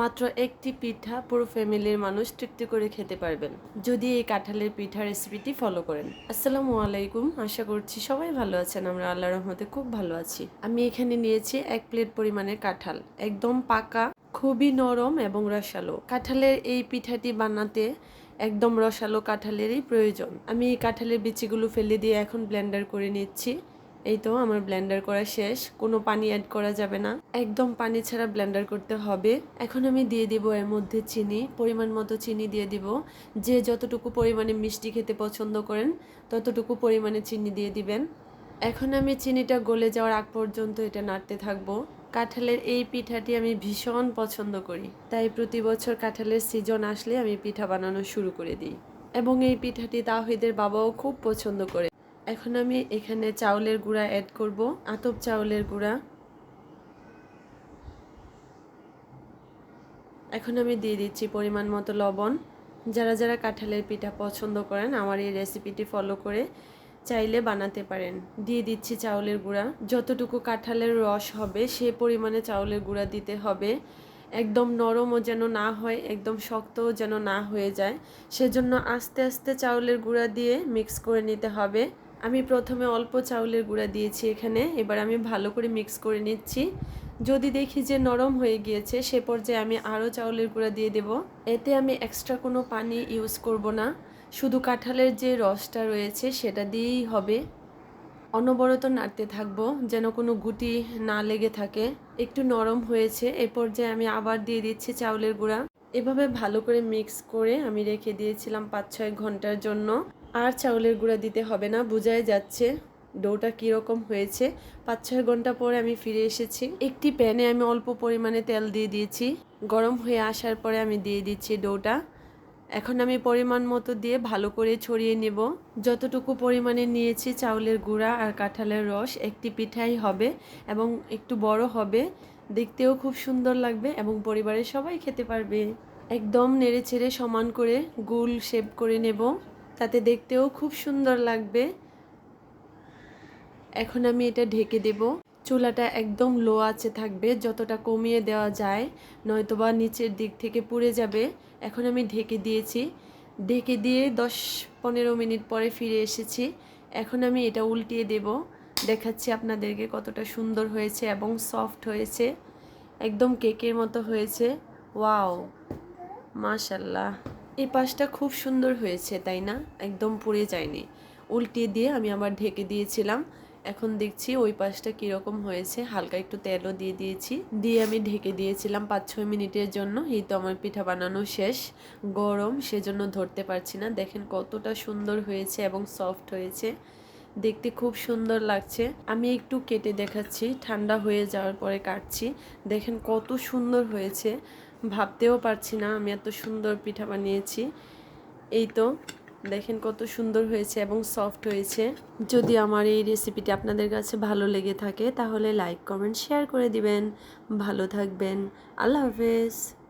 মাত্র একটি পিঠা পুরো ফ্যামিলির মানুষ তৃপ্তি করে খেতে পারবেন। যদি এই কাঁঠালের পিঠা রেসিপিটি ফলো করেন। আসসালামু আলাইকুম, আশা করছি সবাই ভালো আছেন। আমরা আল্লাহ রহমতে খুব ভালো আছি। আমি এখানে নিয়েছি এক প্লেট পরিমাণের কাঁঠাল। একদম পাকা, খুবই নরম এবং রসালো। কাঁঠালের এই পিঠাটি বানাতে একদম রসালো কাঁঠালেরই প্রয়োজন। আমি এই কাঁঠালের বিচিগুলো ফেলে দিয়ে এখন ব্লেন্ডার করে নিচ্ছি। এই তো আমার ব্লেন্ডার করা শেষ। কোনো পানি অ্যাড করা যাবে না। একদম পানি ছাড়া ব্লেন্ডার করতে হবে। এখন আমি দিয়ে দিব এর মধ্যে চিনি, পরিমাণ মতো চিনি দিয়ে দিব। যে যতটুকু পরিমাণে মিষ্টি খেতে পছন্দ করেন, ততটুকু পরিমাণে চিনি দিয়ে দিবেন। এখন আমি চিনিটা গলে যাওয়ার আগ পর্যন্ত এটা নাড়তে থাকব। কাঁঠালের এই পিঠাটি আমি ভীষণ পছন্দ করি। তাই প্রতি বছর কাঁঠালের সিজন আসলে আমি পিঠা বানানো শুরু করে দিই। এবং এই পিঠাটি তাহিদের বাবাও খুব পছন্দ করে। এখন আমি এখানে চাউলের গুঁড়া অ্যাড করব, আতপ চাউলের গুঁড়া। এখন আমি দিয়ে দিচ্ছি পরিমাণ মতো লবণ। যারা যারা কাঁঠালের পিঠা পছন্দ করেন, আমার এই রেসিপিটি ফলো করে চাইলে বানাতে পারেন। দিয়ে দিচ্ছি চাউলের গুঁড়া। যতটুকু কাঁঠালের রস হবে, সে পরিমাণে চাউলের গুঁড়া দিতে হবে। একদম নরমও যেন না হয়, একদম শক্তও যেন না হয়ে যায়। সেজন্য আস্তে আস্তে চাউলের গুঁড়া দিয়ে মিক্স করে নিতে হবে। আমি প্রথমে অল্প চাউলের গুঁড়া দিয়েছি এখানে, এবার আমি ভালো করে মিক্স করে নিচ্ছি। যদি দেখি যে নরম হয়ে গিয়েছে, সে পর্যায়ে আমি আরও চাউলের গুঁড়া দিয়ে দেব। এতে আমি এক্সট্রা কোনো পানি ইউজ করব না, শুধু কাঁঠালের যে রসটা রয়েছে সেটা দিয়েই হবে। অনবরত নাড়তে থাকব যেন কোনো গুটি না লেগে থাকে। একটু নরম হয়েছে, এ পর্যায়ে আমি আবার দিয়ে দিচ্ছি চাউলের গুঁড়া। এভাবে ভালো করে মিক্স করে আমি রেখে দিয়েছিলাম পাঁচ ছয় ঘণ্টার জন্য। আর চাউলের গুঁড়া দিতে হবে না, বোঝাই যাচ্ছে ডোটা কীরকম হয়েছে। পাঁচ ছয় ঘণ্টা পরে আমি ফিরে এসেছি। একটি প্যানে আমি অল্প পরিমাণে তেল দিয়ে দিয়েছি। গরম হয়ে আসার পরে আমি দিয়ে দিচ্ছি ডোটা। এখন আমি পরিমাণ মতো দিয়ে ভালো করে ছড়িয়ে নেব। যতটুকু পরিমাণে নিয়েছি চাউলের গুঁড়া আর কাঁঠালের রস, একটি পিঠাই হবে এবং একটু বড় হবে। দেখতেও খুব সুন্দর লাগবে এবং পরিবারের সবাই খেতে পারবে। একদম নেড়ে ছেড়ে সমান করে গুল শেপ করে নেব। তাতে দেখতেও খুব সুন্দর লাগবে। এখন আমি এটা ঢেকে দেব। চুলাটা একদম লো আছে থাকবে, যতটা কমিয়ে দেওয়া যায়, নয়তোবা নিচের দিক থেকে পুড়ে যাবে। এখন আমি ঢেকে দিয়েছি। ঢেকে দিয়ে দশ পনেরো মিনিট পরে ফিরে এসেছি। এখন আমি এটা উল্টিয়ে দেব। দেখাচ্ছি আপনাদেরকে কতটা সুন্দর হয়েছে এবং সফট হয়েছে। একদম কেকের মতো হয়েছে। ওয়াও মাশাল্লাহ! এই পাশটা খুব সুন্দর হয়েছে, তাই না? একদম পুড়ে যায়নি। উল্টিয়ে দিয়ে আমি আবার ঢেকে দিয়েছিলাম। এখন দেখছি ওই পাশটা কীরকম হয়েছে। হালকা একটু তেলও দিয়ে দিয়েছি। দিয়ে আমি ঢেকে দিয়েছিলাম পাঁচ ছয় মিনিটের জন্য। এই তো আমার পিঠা বানানো শেষ। গরম, সেজন্য ধরতে পারছি না। দেখেন কতটা সুন্দর হয়েছে এবং সফট হয়েছে। দেখতে খুব সুন্দর লাগছে। আমি একটু কেটে দেখাচ্ছি। ঠান্ডা হয়ে যাওয়ার পরে কাটছি। দেখেন কত সুন্দর হয়েছে। ভাবতেও পারছি না, আমি এত সুন্দর পিঠা বানিয়েছি। এই তো, দেখেন কত সুন্দর হয়েছে এবং সফট হয়েছে। যদি আমার এই রেসিপিটি আপনাদের কাছে ভালো লেগে থাকে, তাহলে লাইক কমেন্ট শেয়ার করে দিবেন। ভালো থাকবেন। আল্লাহ হাফেজ।